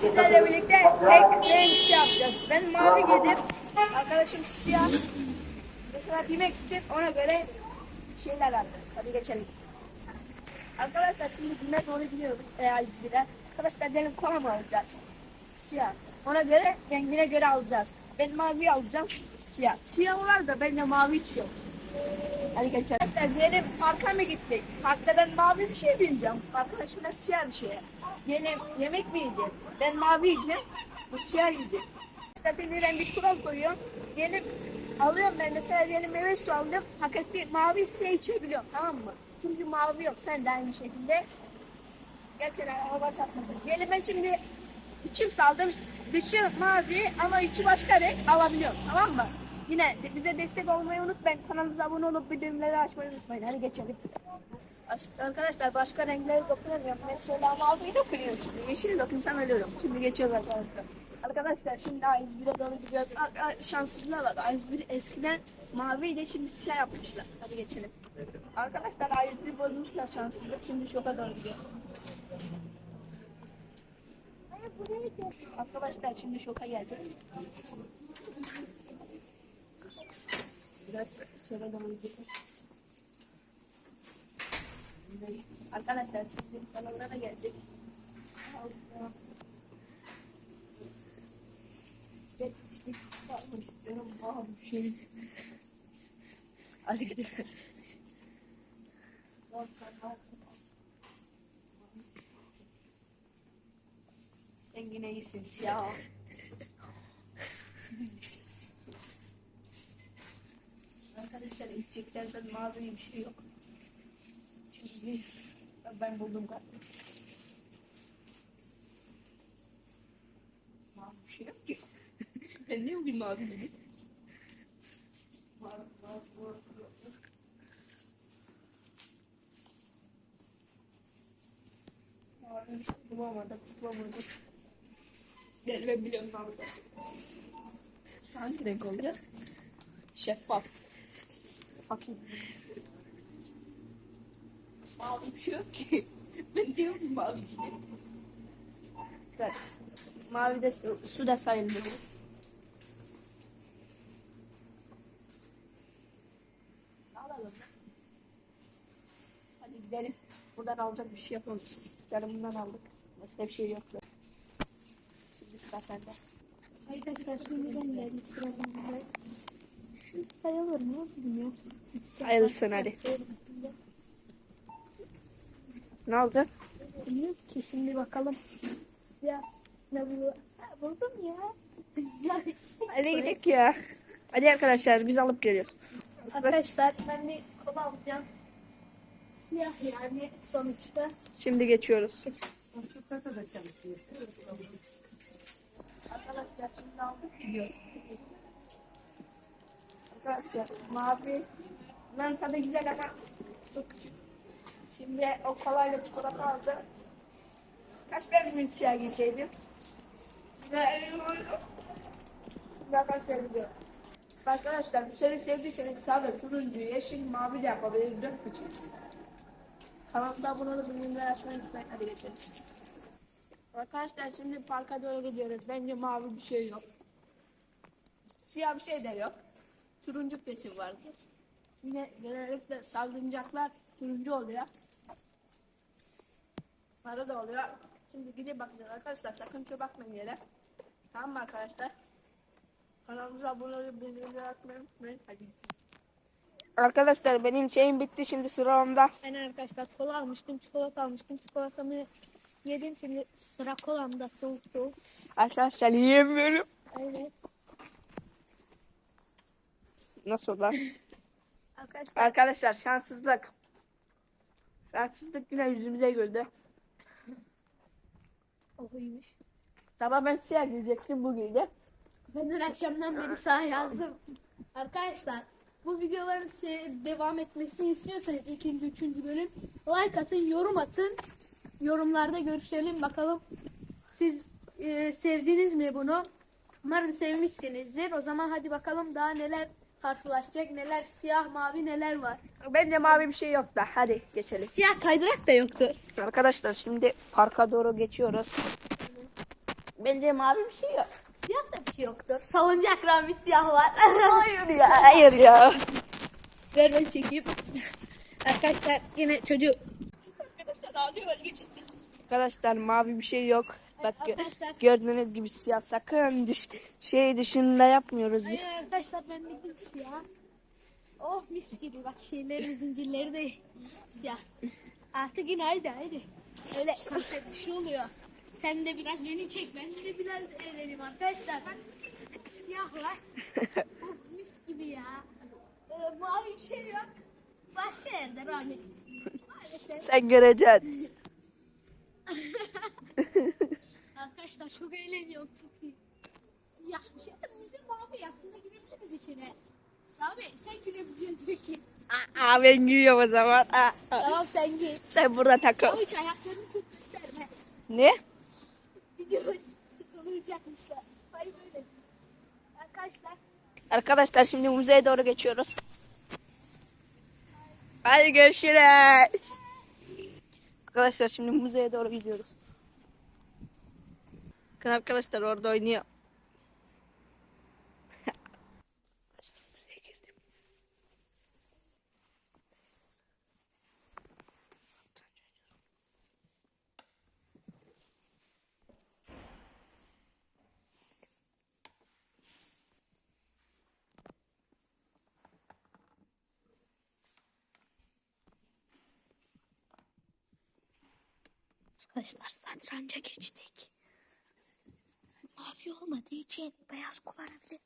sizlerle birlikte tek renk şey yapacağız. Ben mavi giydim. Arkadaşım siyah. Mesela yemek gideceğiz ona göre şeyler alacağız. Hadi geçelim. Arkadaşlar şimdi bime doğru gidiyoruz. Eğer İzmir'e. Arkadaşlar dedim kola mı alacağız? Siyah. Ona göre rengine göre alacağız. Ben mavi alacağım. Siyah. Siyah var da ben de mavi içiyorum. Hadi geçelim. Arkadaşlar diyelim parka mı gittik? Parkta ben mavi bir şey bineceğim. Arkadaşım da siyah bir şey. Diyelim yemek mi yiyeceğiz? Ben mavi yiyeceğim. Bu siyah yiyecek. İşte şimdi ben bir kural koyuyorum. Diyelim alıyorum ben mesela diyelim meyve su aldım. Paketi mavi siyah içebiliyorum tamam mı? Çünkü mavi yok. Sen de aynı şekilde. Gel kenara hava çarpmasın. Diyelim ben şimdi içim saldım. Dışı mavi ama içi başka renk alabiliyorum. Tamam mı? Yine bize destek olmayı unutmayın. Kanalımıza abone olup bildirimleri açmayı unutmayın. Hadi geçelim. Arkadaşlar başka renkleri dokunamıyorum. Mesela maviyi dokunuyorum şimdi. Yeşili dokunsam ölüyorum. Şimdi geçiyoruz arkadaşlar. Arkadaşlar şimdi A101'e doğru gidiyoruz. Şanssızlığa bak. A101 eskiden maviydi şimdi siyah yapmışlar. Hadi geçelim. Arkadaşlar A101 bozmuşlar şanssızlık. Şimdi şoka doğru gidiyoruz. Arkadaşlar şimdi şoka geldik. Biraz şöyle doğru gidelim. Arkadaşlar şimdi salonlara geldik. Geçtik. Bakmak istiyorum. Aa bir şey. Hadi gidelim. Sen yine iyisin siyah. Arkadaşlar içeceklerden mavi bir şey yok. Ben buldum galiba. Mavi bir şey yok ki. ben niye bugün mavi dedim? Mavi, mavi, mavi. Mavi bir şey bulamadım, bulamadım. Gel ben biliyorum mavi. Hangi renk oluyor? Şeffaf. Fakir. Mavi bir şey yok ki. ben diyorum mavi değil. Evet. Mavi de su, da sayılıyor. Alalım. Hadi gidelim. Buradan alacak bir şey yapalım. Yani bundan aldık. Başka bir şey yok. Şimdi sıra sende. Arkadaşlar şimdi ben geldim sıra bende. Şu sayılır mı bilmiyorum. Sayılsın hadi. Ne alacak? Bilmiyorum ki şimdi bakalım. Siyah ne? Ha, buldum ya. Hadi gidelim ya. Hadi arkadaşlar biz alıp geliyoruz. Arkadaşlar ben bir kola alacağım. Siyah yani sonuçta. Şimdi geçiyoruz. Arkadaşlar şimdi aldık gidiyoruz. Arkadaşlar mavi. Bunların tadı güzel ama çok küçük. Şimdi o kolayla çikolata alacağım. Kaç ben bir siyah giyseydim? Ve gidiyor. Arkadaşlar bu seri sevdiyseniz sarı, turuncu, yeşil, mavi de yapabiliriz. Dört biçim. Kanalımda abone olup bildirimleri açmayı unutmayın. Hadi geçelim. Arkadaşlar şimdi parka doğru gidiyoruz. Bence mavi bir şey yok. Siyah bir şey de yok. Turuncu kesim vardı. Yine genellikle saldıncaklar turuncu oluyor. Sarı da oluyor. Şimdi gidip bakacağız arkadaşlar. Sakın çok bakmayın yere. Tamam mı arkadaşlar? Kanalımıza abone olup bildirimleri unutmayın. Hadi. Arkadaşlar benim şeyim bitti. Şimdi sıra onda. Ben arkadaşlar kola almıştım, çikolata almıştım. Çikolatamı yedim şimdi sıra kolamda soğuk soğuk. Arkadaşlar yiyemiyorum. Evet. Nasıl var? Arkadaşlar Arkadaşlar şanssızlık. Şanssızlık yine yüzümüze güldü. O iyiymiş. Sabah ben siyah giyecektim bu giydi. Ben dün akşamdan beri sağ yazdım. Arkadaşlar bu videoların se- devam etmesini istiyorsanız ikinci, üçüncü bölüm like atın, yorum atın. Yorumlarda görüşelim bakalım. Siz e, sevdiniz mi bunu? Umarım sevmişsinizdir. O zaman hadi bakalım daha neler karşılaşacak, neler siyah, mavi neler var. Bence mavi bir şey yok da. Hadi geçelim. Siyah kaydırak da yoktur. Arkadaşlar şimdi parka doğru geçiyoruz. Bence mavi bir şey yok. Siyah da bir şey yoktur. Salıncak bir siyah var. Hayır ya. Hayır ya. Ver ben çekeyim. Arkadaşlar yine çocuk. Arkadaşlar mavi bir şey yok. Bak gö- Arkadaşlar. gördüğünüz gibi siyah sakın düş şey dışında yapmıyoruz biz. Aynen arkadaşlar ben bildim siyah. Oh mis gibi bak şeylerin zincirleri de siyah. Artık yine haydi haydi. Öyle konsept dışı oluyor. Sen de biraz beni çek ben de biraz eğleneyim arkadaşlar. Bak siyah var. oh mis gibi ya. Ee, mavi bir şey yok. Başka yerde Rami. Sen göreceksin. Arkadaşlar çok eğleniyorum çok iyi. Siyah bir şey. Bizim mavi aslında girebiliriz içine. Abi sen girebileceksin peki. Aa, ben giriyorum o zaman. Aa, aa. Tamam sen gir. Sen burada takıl. Ama hiç ayaklarını çok gösterme. Ne? Video sıkılacakmışlar. Hayır böyle. Arkadaşlar Arkadaşlar şimdi müzeye doğru geçiyoruz. Hadi görüşürüz. Arkadaşlar şimdi müzeye doğru gidiyoruz. Bakın arkadaşlar orada oynuyor. Arkadaşlar satranca geçtik. Mavi olmadığı için beyaz kullanabilir.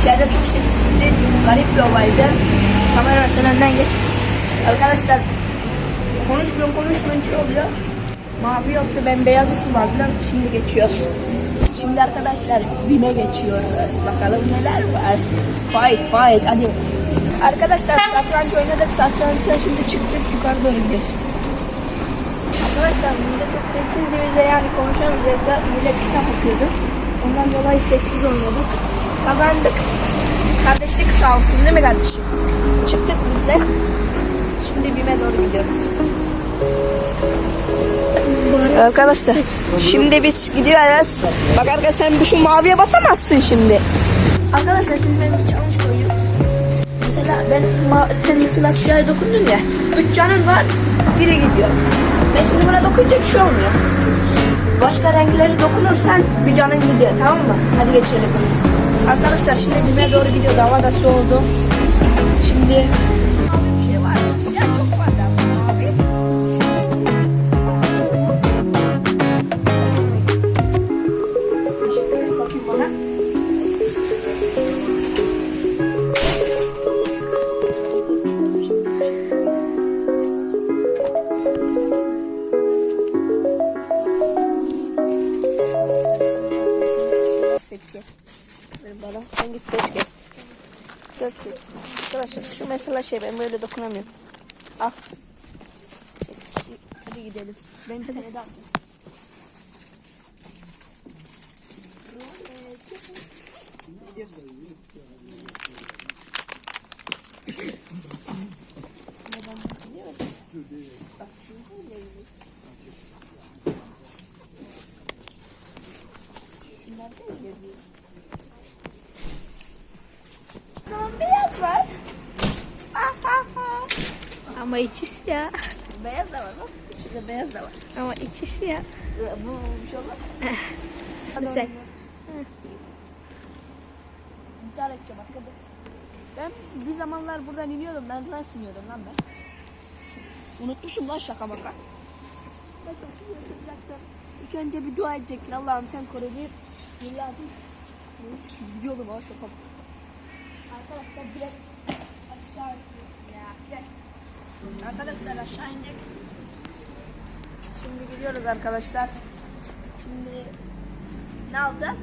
İçeride çok sessizdi. Garip bir olaydı. Kamera sen önden. Arkadaşlar konuşmuyorum konuşmayınca şey oluyor. Mavi yoktu ben beyazı kullandım. Şimdi geçiyoruz. Şimdi arkadaşlar bine geçiyoruz. Bakalım neler var. Fight fight hadi. Arkadaşlar satranç oynadık. Satrançtan şimdi çıktık yukarı doğru gidiyoruz. Arkadaşlar burada çok sessizdi biz de yani konuşamayacaktık. millet kitap okuyordu. Ondan dolayı sessiz oynuyorduk. Kazandık. Kardeşlik sağ olsun değil mi kardeşim? Çıktık biz de. Şimdi BİM'e doğru gidiyoruz. Arkadaşlar şimdi biz gidiyoruz. Bak arkadaşlar sen bu şu maviye basamazsın şimdi. Arkadaşlar şimdi ben bir challenge koyuyorum. Mesela ben sen mesela siyaha dokundun ya. Üç canın var. Biri gidiyor. Ben şimdi buna dokununca bir şey olmuyor. Başka renkleri dokunursan bir canın gidiyor tamam mı? Hadi geçelim. Arkadaşlar şimdi BİM'e doğru gidiyoruz. Hava da soğudu. Şimdi bir şey var. Siyah çok var mesela şey ben böyle dokunamıyorum. Al. Hadi gidelim. Ben bir tane daha atayım. Gidiyoruz. Ama içi siyah. Beyaz da var bak. Şurada beyaz da var. Ama içi siyah. Bu olmuş olur. Güzel. İntihar edeceğim arkadaş. Ben bir zamanlar buradan iniyordum. Ben nasıl iniyordum lan ben? Unutmuşum lan şaka maka. İlk önce bir dua edeceksin. Allah'ım sen koru bir. Milladım. Gidiyordum ha şaka. Arkadaşlar biraz aşağı indik ya. Gel. Arkadaşlar aşağı indik. Şimdi gidiyoruz arkadaşlar. Şimdi ne alacağız?